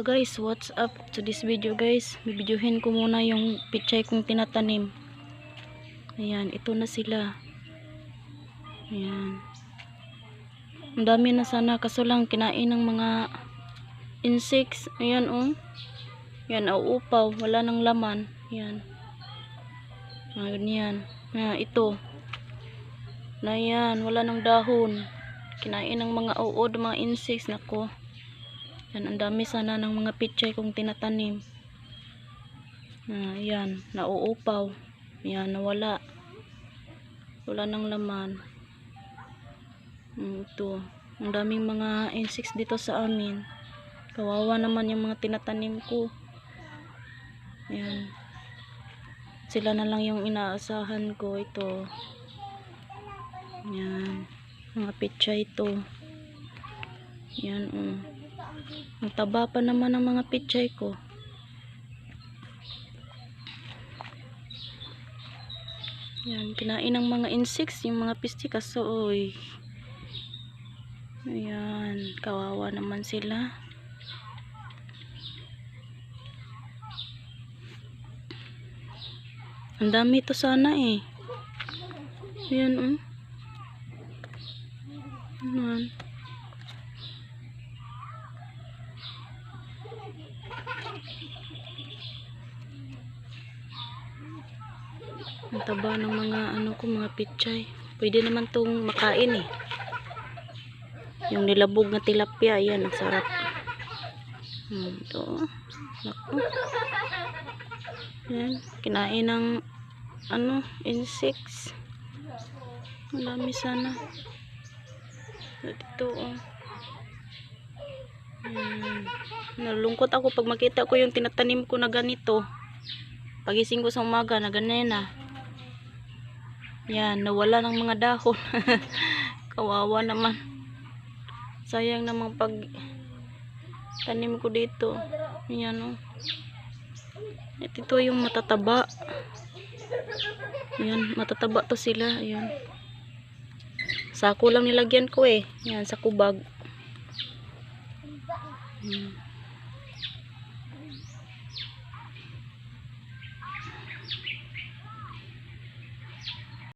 Hello guys, what's up to this video guys? Bibidyohin ko muna yung pichay kong tinatanim. Ayan, ito na sila. Ayan. Ang dami na sana kaso lang kinain ng mga insects. Ayan oh. Ayan, auupaw. Wala nang laman. Ayan. Mga ganyan. Ayan, ito. Na yan, wala nang dahon. Kinain ng mga uod, mga insects. Nako. Yan, ang dami sana ng mga pichay kong tinatanim. Ah, yan, nauupaw. Yan, nawala. Wala nang laman. Mm, ito. Ang daming mga insects dito sa amin. Kawawa naman yung mga tinatanim ko. Yan. Sila na lang yung inaasahan ko. Ito. Yan. Mga pichay ito. Yan, um. Ang pa naman ng mga pichay ko. Yan, kinain ng mga insects, yung mga pistikas. So, oy. Ayan, kawawa naman sila. Ang dami to sana eh. Ayan, um. Ang taba ng mga ano ko, mga pichay. Pwede naman tong makain eh. Yung nilabog na tilapia, yan, ang sarap. Hmm, ito. Naku. Yan, kinain ng ano, insects. Ang dami sana. At ito, oh. Hmm. Nalungkot ako pag makita ko yung tinatanim ko na ganito. Pagising ko sa umaga na ganyan na. Yan, nawala ng mga dahon. Kawawa naman. Sayang namang pag tanim ko dito. Yan o. At ito yung matataba. Yan, matataba to sila. Yan. Sako lang nilagyan ko eh. Yan, sa kubag. Hmm.